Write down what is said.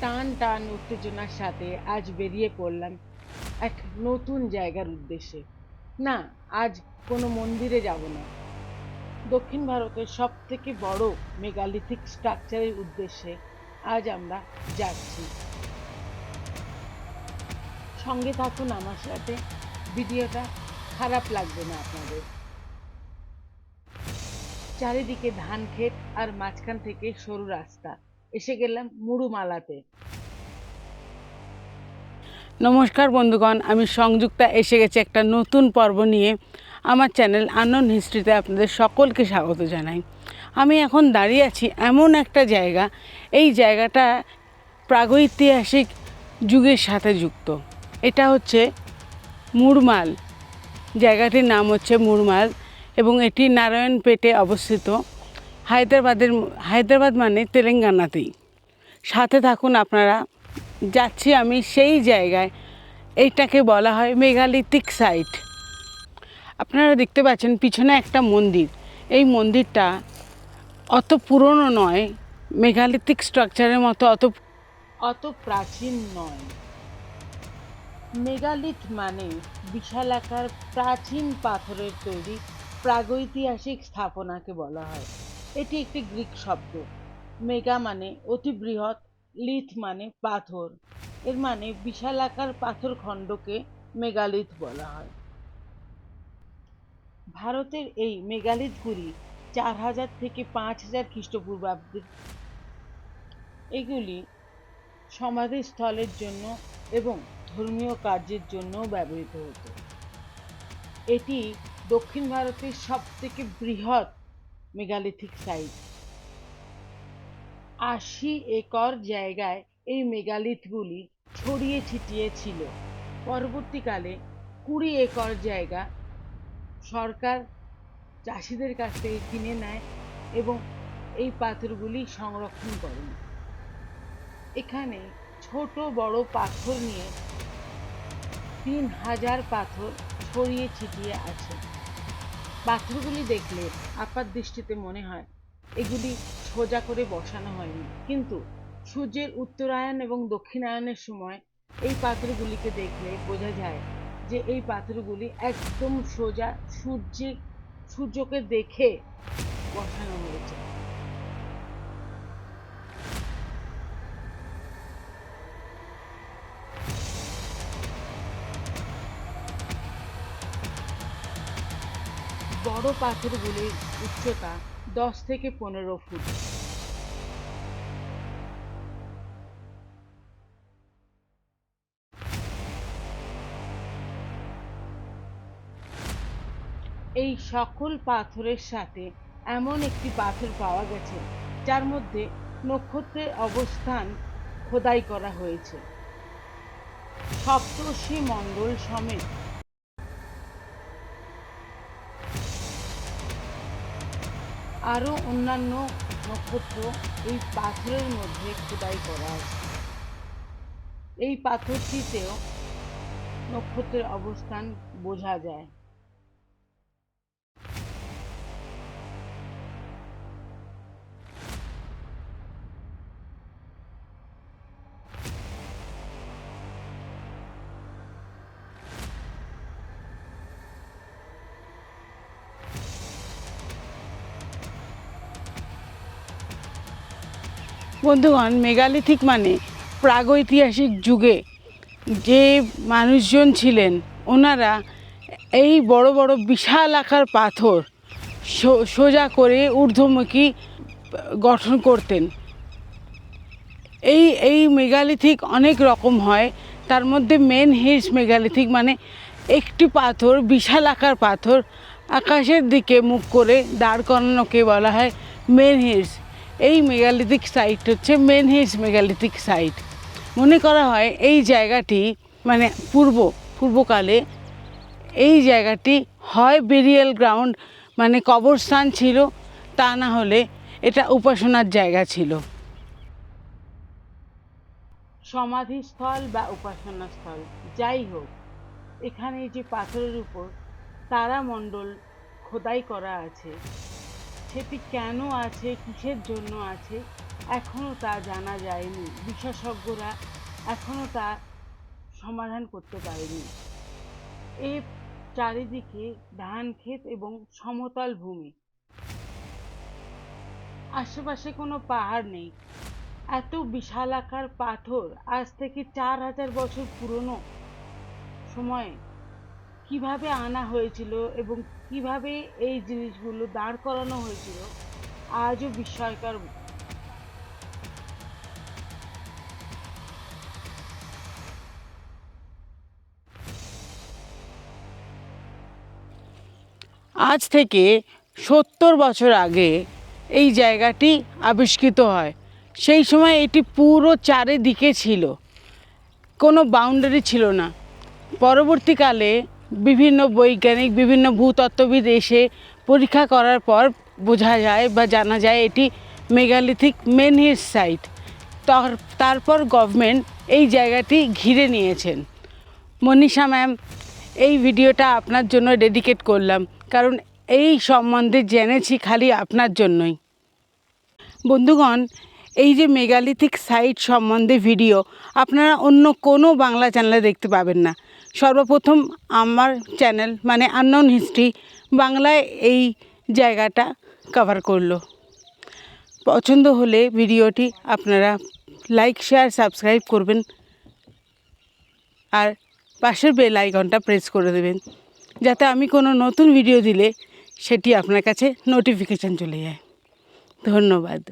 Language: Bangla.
টান টান উত্তেজনার সাথে আজ বেরিয়ে পড়লাম এক নতুন জায়গার উদ্দেশ্যে। না, আজ কোনো মন্দিরে যাব না। দক্ষিণ ভারতের সব থেকে বড় মেগালিথিক স্ট্রাকচারের উদ্দেশ্যে আজ আমরা যাচ্ছি। সঙ্গে থাকুন আমার সাথে। ভিডিওটা খারাপ লাগবে না আপনাদের। চারিদিকে ধান ক্ষেত আর মাঝখান থেকে সরু রাস্তা। এসে গেলাম মুড়ুমালাতে। নমস্কার বন্ধুগণ, আমি সংযুক্তা, এসে গেছি একটা নতুন পর্ব নিয়ে। আমার চ্যানেল আনন্দ হিস্ট্রিতে আপনাদের সকলকে স্বাগত জানাই। আমি এখন দাঁড়িয়ে আছি এমন একটা জায়গা, এই জায়গাটা প্রাগৈতিহাসিক যুগের সাথে যুক্ত। এটা হচ্ছে মুরমাল জায়গাটির নাম হচ্ছে মুরমাল এবং এটি নারায়ণপেটে অবস্থিত। হায়দ্রাবাদের, হায়দ্রাবাদ মানে তেলেঙ্গানাতেই। সাথে থাকুন আপনারা, যাচ্ছি আমি সেই জায়গায়, এইটাকে বলা হয় মেগালিথিক সাইট। আপনারা দেখতে পাচ্ছেন পিছনে একটা মন্দির। এই মন্দিরটা অত পুরনো নয় মেগালিথিক স্ট্রাকচারের মতো অত অত প্রাচীন নয়। মেগালিথ মানে বিশালাকার প্রাচীন পাথরের তৈরি প্রাগৈতিহাসিক স্থাপনাকে বলা হয়। এটি একটি গ্রিক শব্দ। মেগা মানে অতি বৃহৎ, লিথ মানে পাথর। এর মানে বিশালাকার পাথর খণ্ডকে মেগালিথ বলা হয়। ভারতের এই মেগালিথগুলি চার হাজার থেকে পাঁচ হাজার খ্রিস্টপূর্বাব্দের। এগুলি সমাধিস্থলের জন্য এবং ধর্মীয় কার্যের জন্যও ব্যবহৃত হতো। এটি দক্ষিণ ভারতের সব থেকে বৃহৎ মেগালিথিক সাইট। আশি একর জায়গায় এই মেগালিথগুলি ছড়িয়ে ছিটিয়ে ছিল। পরবর্তীকালে কুড়ি একর জায়গা সরকার চাষিদের কাছ থেকে কিনে নেয় এবং এই পাথরগুলি সংরক্ষণ করেন এখানে ছোট বড় পাথর নিয়ে তিন হাজার পাথর ছড়িয়ে ছিটিয়ে আছে। পাথরগুলি দেখলে আপাত দৃষ্টিতে মনে হয় এগুলি সোজা করে বসানো হয়নি। কিন্তু সূর্যের উত্তরায়ণ এবং দক্ষিণায়নের সময় এই পাথরগুলিকে দেখলে বোঝা যায় যে এই পাথরগুলি একদম সোজা সূর্যে, সূর্যকে দেখে বসানো হয়েছে। বড় পাথরগুলির উচ্চতা দশ থেকে পনেরো ফুট। এই সকল পাথরের সাথে এমন একটি পাথর পাওয়া গেছে, যার মধ্যে নক্ষত্রের অবস্থান খোদাই করা হয়েছে। সপ্তর্ষি মণ্ডল সমেত আরও অন্যান্য নক্ষত্র এই পাথরের মধ্যে খোদাই করা আছে। এই পাথরটিতেও নক্ষত্রের অবস্থান বোঝা যায়। বন্ধুগণ, মেগালিথিক মানে প্রাগৈতিহাসিক যুগে যে মানুষজন ছিলেন, ওনারা এই বড় বড় বিশাল আকার পাথর সোজা করে ঊর্ধ্বমুখী গঠন করতেন। এই এই মেগালিথিক অনেক রকম হয়, তার মধ্যে মেন হিলস মেগালিথিক মানে একটি পাথর, বিশাল আকার পাথর, আকাশের দিকে মুখ করে দাঁড় করানোকে বলা হয় মেন হিলস এই মেগালিথিক সাইট হচ্ছে মেন হিলস মেগালিথিক সাইট মনে করা হয় এই জায়গাটি মানে পূর্ব, পূর্বকালে এই জায়গাটি হয় বেরিয়াল গ্রাউন্ড মানে কবরস্থান ছিল, তা না হলে এটা উপাসনার জায়গা ছিল। সমাধিস্থল বা উপাসনা স্থল যাই হোক, এখানে যে পাথরের উপর তারামণ্ডল খোদাই করা আছে সেটি কেন আছে, কিসের জন্য আছে এখনও তা জানা যায়নি। বিশেষজ্ঞরা এখনও তা সমাধান করতে পারেনি। এর চারিদিকে ধান ক্ষেত এবং সমতল ভূমি। আশেপাশে কোনো পাহাড় নেই। এত বিশালাকার পাথর আজ থেকে চার হাজার বছর পুরনো সময়ে কীভাবে আনা হয়েছিল এবং কীভাবে এই জিনিসগুলো দাঁড় করানো হয়েছিল, আজও বিস্ময়কর। আজ থেকে সত্তর বছর আগে এই জায়গাটি আবিষ্কৃত হয়। সেই সময় এটি পুরো চারিদিকে ছিল, কোনো বাউন্ডারি ছিল না। পরবর্তীকালে বিভিন্ন বৈজ্ঞানিক, বিভিন্ন ভূতত্ত্ববিদ এসে পরীক্ষা করার পর বোঝা যায় বা জানা যায় এটি মেগালিথিক মেনহির সাইট। তার, তারপর গভর্নমেন্ট এই জায়গাটি ঘিরে নিয়েছেন। মনীষা ম্যাম, এই ভিডিওটা আপনার জন্য ডেডিকেট করলাম, কারণ এই সম্বন্ধে জেনেছি খালি আপনার জন্যই। বন্ধুগণ, এই যে মেগালিথিক সাইট সম্বন্ধে ভিডিও, আপনারা অন্য কোনো বাংলা চ্যানেলে দেখতে পাবেন না। সর্বপ্রথম আমার চ্যানেল মানে আননোন হিস্ট্রি বাংলায় এই জায়গাটা কভার করল। পছন্দ হলে ভিডিওটি আপনারা লাইক শেয়ার সাবস্ক্রাইব করবেন। আর পাশের বেল আইকনটা প্রেস করে দেবেন, যাতে আমি কোনো নতুন ভিডিও দিলে সেটি আপনার কাছে নোটিফিকেশান চলে যায়। ধন্যবাদ।